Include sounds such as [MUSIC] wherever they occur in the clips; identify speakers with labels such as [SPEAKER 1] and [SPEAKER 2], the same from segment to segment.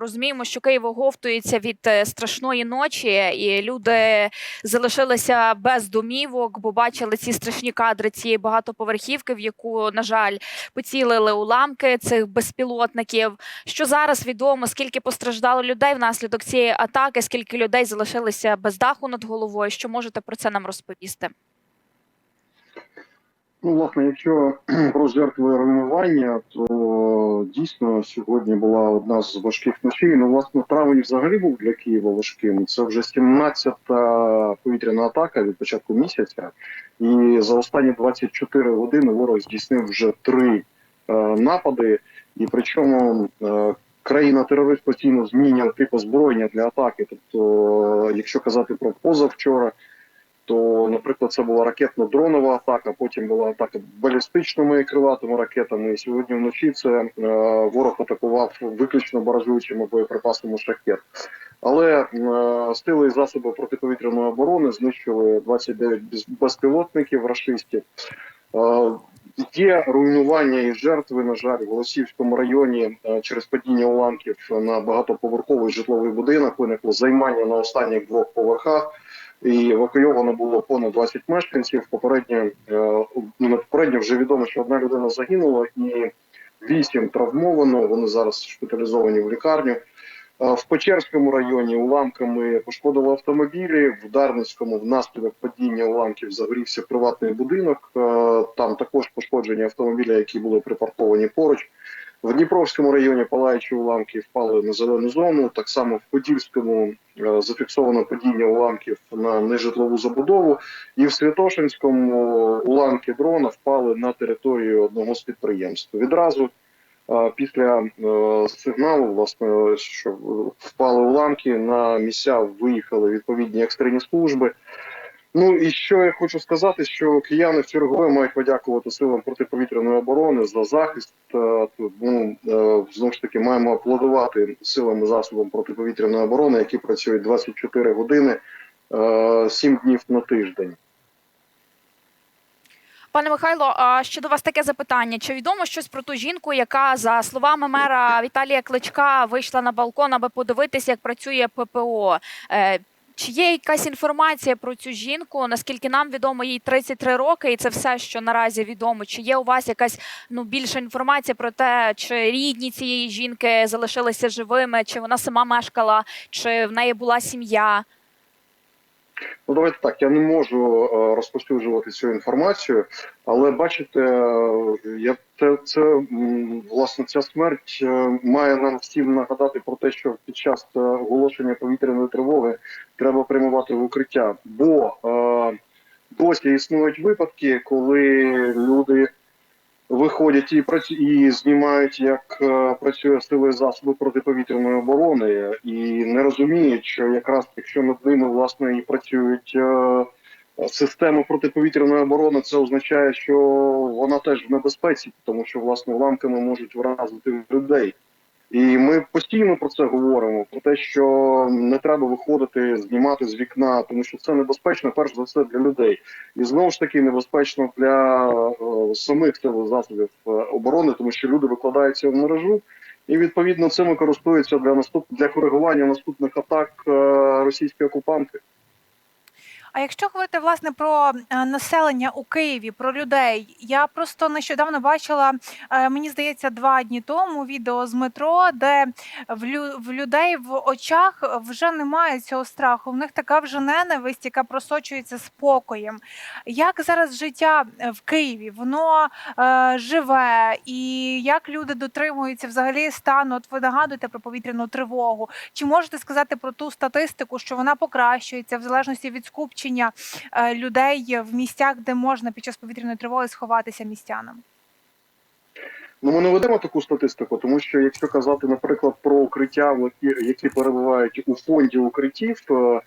[SPEAKER 1] Розуміємо, що Київ оговтується від е, страшної ночі, і люди залишилися без домівок, бо бачили ці страшні кадри цієї багатоповерхівки, в яку, на жаль, поцілили уламки цих безпілотників. Що зараз відомо, скільки постраждало людей внаслідок цієї атаки, скільки людей залишилися без даху над головою? Що можете про це нам розповісти?
[SPEAKER 2] Ну, власне, якщо [CLEARS THROAT] про жертви руйнування, то дійсно сьогодні була одна з важких ночей. Ну, власне, травень взагалі був для Києва важким. Це вже 17-та повітряна атака від початку місяця. І за останні 24 години ворог здійснив вже три е, напади. І причому е, країна-терорист постійно змінює тип озброєння для атаки. Тобто, якщо казати про позавчора, то, наприклад, це була ракетно-дронова атака, потім була атака балістичними і крилатими ракетами. І сьогодні вночі це е, ворог атакував виключно баражуючими боєприпасами шахет. Але е, сили і засоби протиповітряної оборони знищили 29 без- безпілотників рашистів. Е, Є руйнування і жертви, на жаль, в Голосіївському районі е, через падіння уламків на багатоповерховий житловий будинок виникло займання на останніх двох поверхах і евакуйовано було понад 20 мешканців. Попередньо е, ну, попередньо вже відомо, що одна людина загинула і вісім травмовано. Вони зараз шпиталізовані в лікарню. Е, В Печерському районі уламками пошкодили автомобілі. В Дарницькому внаслідок падіння уламків загорівся приватний будинок. Е, Там також пошкоджені автомобілі, які були припарковані поруч. В Дніпровському районі палаючі уламки впали на зелену зону. Так само в Подільському е, зафіксовано падіння уламків на нежитлову забудову, і в Святошинському уламки дрона впали на територію одного з підприємств. Відразу е, після е, сигналу, власне, що впали уламки, на місця виїхали відповідні екстрені служби. Ну і що я хочу сказати, що кияни в чергове мають подякувати силам протиповітряної оборони за захист. Е, тут, Ну е, знову ж таки маємо аплодувати силам і засобам протиповітряної оборони, які працюють 24 години, 7 днів на тиждень.
[SPEAKER 1] Пане Михайло, а ще до вас таке запитання: чи відомо щось про ту жінку, яка за словами мера Віталія Кличка вийшла на балкон, аби подивитися, як працює ППО? Чи є якась інформація про цю жінку? Наскільки нам відомо, їй 33 роки, і це все, що наразі відомо. Чи є у вас якась ну більша інформація про те, чи рідні цієї жінки залишилися живими, чи вона сама мешкала, чи в неї була сім'я?
[SPEAKER 2] Ну, давайте так. Я не можу е, розповсюджувати цю інформацію, але бачите, е, я це, це власне ця смерть е, має нам всім нагадати про те, що під час оголошення повітряної тривоги треба прямувати в укриття, бо е, досі існують випадки, коли люди виходять і працю і знімають, як е, працює сили засоби протиповітряної оборони, і не розуміють, що якраз якщо над ними власне і працюють е, системи протиповітряної оборони, це означає, що вона теж в небезпеці, тому що власне уламками можуть вразити людей. І ми постійно про це говоримо: про те, що не треба виходити, знімати з вікна, тому що це небезпечно, перш за все для людей, і знову ж таки небезпечно для е, самих сил засобів е, оборони, тому що люди викладаються в мережу, і відповідно цим користуються для наступ для коригування наступних атак е, російські окупанти.
[SPEAKER 3] А якщо говорити власне про е, населення у Києві, про людей, я просто нещодавно бачила, е, мені здається, два дні тому відео з метро, де в, лю- в людей в очах вже немає цього страху. В них така вже ненависть, яка просочується спокоєм. Як зараз життя е, в Києві? Воно е, живе, і як люди дотримуються взагалі стану? От ви нагадуєте про повітряну тривогу. Чи можете сказати про ту статистику, що вона покращується в залежності від скупчення е, людей в місцях, де можна під час повітряної тривоги сховатися містянам?
[SPEAKER 2] Ну, ми не ведемо таку статистику, тому що якщо казати, наприклад, про укриття, які перебувають у фонді укриттів, то,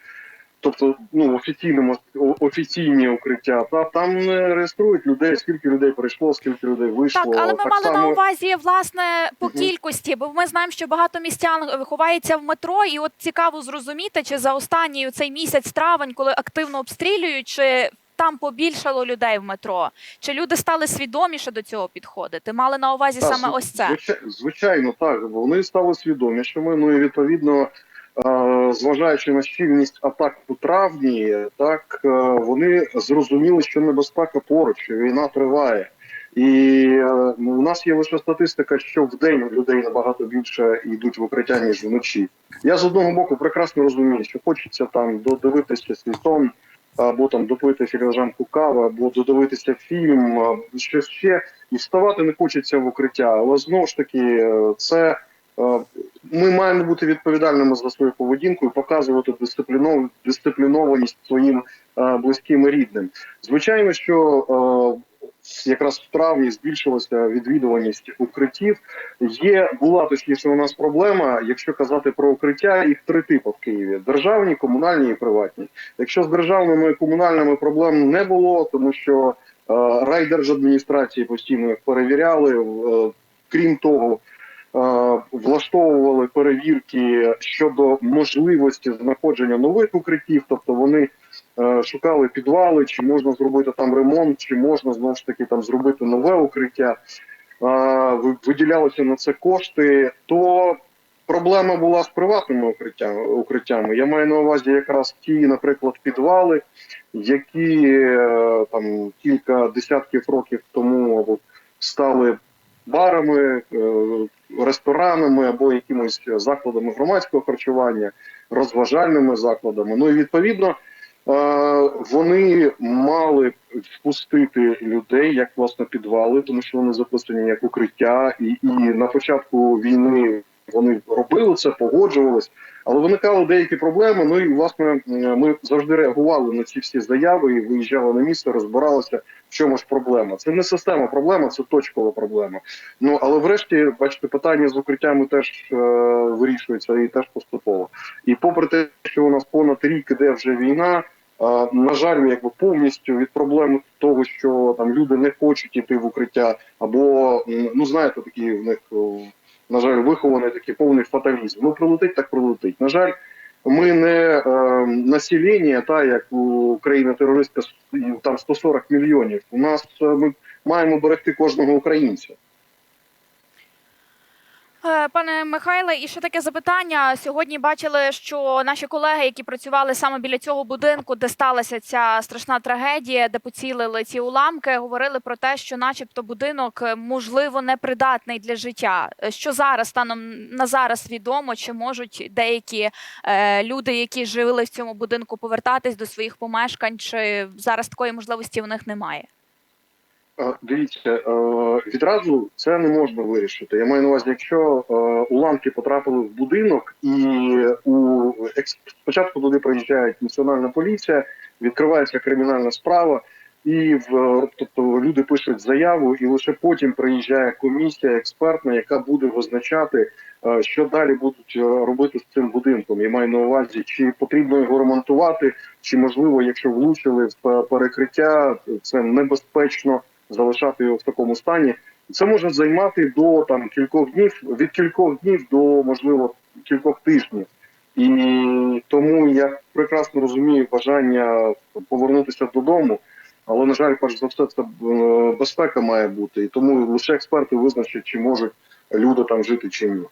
[SPEAKER 2] тобто ну, офіційному офіційні укриття, та там не реєструють людей, скільки людей прийшло, скільки людей вийшло.
[SPEAKER 1] Так, але ми мали
[SPEAKER 2] само...
[SPEAKER 1] на увазі власне по кількості, бо ми знаємо, що багато містян е, ховається в метро, і от цікаво зрозуміти, чи за останній цей місяць травень, коли активно обстрілюють, чи там побільшало людей в метро? Чи люди стали свідоміше до цього підходити? Мали на увазі
[SPEAKER 2] Так,
[SPEAKER 1] саме ось це?
[SPEAKER 2] Звичайно, так. Вони стали свідомішими. Ну і відповідно, зважаючи на щільність атак у травні, так е, вони зрозуміли, що небезпека поруч, що війна триває. І е, у нас є лише статистика, що в день людей набагато більше йдуть в укриття, ніж вночі. Я з одного боку прекрасно розумію, що хочеться там додивитися свій сон, або там допити філіжанку кави, або додивитися фільм, а, щось ще і вставати не хочеться в укриття. Але знову ж таки, е, це е, ми маємо бути відповідальними за свою поведінку і показувати дисциплінов... дисциплінованість своїм е, близьким і рідним. Звичайно, що е, якраз в травні збільшилася відвідуваність укриттів. Є була точніше у нас проблема. Якщо казати про укриття, їх три типи в Києві: державні, комунальні і приватні. Якщо з державними і комунальними проблем не було, тому що е, райдержадміністрації постійно їх перевіряли. е, Крім того, влаштовували перевірки щодо можливості знаходження нових укриттів, тобто вони е, шукали підвали, чи можна зробити там ремонт, чи можна знову ж таки там зробити нове укриття. Е, Виділялися на це кошти, то проблема була з приватними укриттями. укриттями. Я маю на увазі якраз ті, наприклад, підвали, які е, там кілька десятків років тому або стали барами, е, ресторанами або якимись закладами громадського харчування, розважальними закладами. Ну і відповідно е, вони мали впустити людей як власне підвали, тому що вони записані як укриття, і, і на початку війни вони робили це, погоджувались. Але виникали деякі проблеми. Ну і власне ми завжди реагували на ці всі заяви і виїжджали на місце, розбиралися, чому ж проблема. Це не система проблема, це точкова проблема. Ну але врешті, бачите, питання з укриттями теж е, вирішується і теж поступово. І попри те, що у нас понад рік іде вже війна. е, На жаль, якби повністю від проблеми того, що там люди не хочуть іти в укриття, або ну знаєте, такі в них на жаль, вихований такий повний фаталізм. Ну прилетить, так прилетить. На жаль, ми не е, населення, та як у країни терористка там 140 мільйонів. У нас е, ми маємо берегти кожного українця.
[SPEAKER 1] Е, Пане Михайле, і ще таке запитання. Сьогодні бачили, що наші колеги, які працювали саме біля цього будинку, де сталася ця страшна трагедія, де поцілили ці уламки, говорили про те, що, начебто, будинок е, можливо непридатний для життя. Е, Що зараз станом на зараз відомо, чи можуть деякі е, люди, які жили в цьому будинку, повертатись до своїх помешкань, чи зараз такої можливості у них немає?
[SPEAKER 2] Е, Дивіться, е, відразу це не можна вирішити. Я маю на увазі, якщо е, уламки потрапили в будинок, і у спочатку туди приїжджає національна поліція, відкривається кримінальна справа, і в тобто люди пишуть заяву, і лише потім приїжджає комісія експертна, яка буде визначати, що далі будуть робити з цим будинком. Я маю на увазі, чи потрібно його ремонтувати, чи можливо, якщо влучили в перекриття, це небезпечно залишати його в такому стані. Це може займати до там кількох днів, від кількох днів до можливо кількох тижнів. І тому я прекрасно розумію бажання повернутися додому. Але на жаль, перш за все, це е, безпека має бути, і тому лише експерти визначать, чи можуть люди там жити чи ні.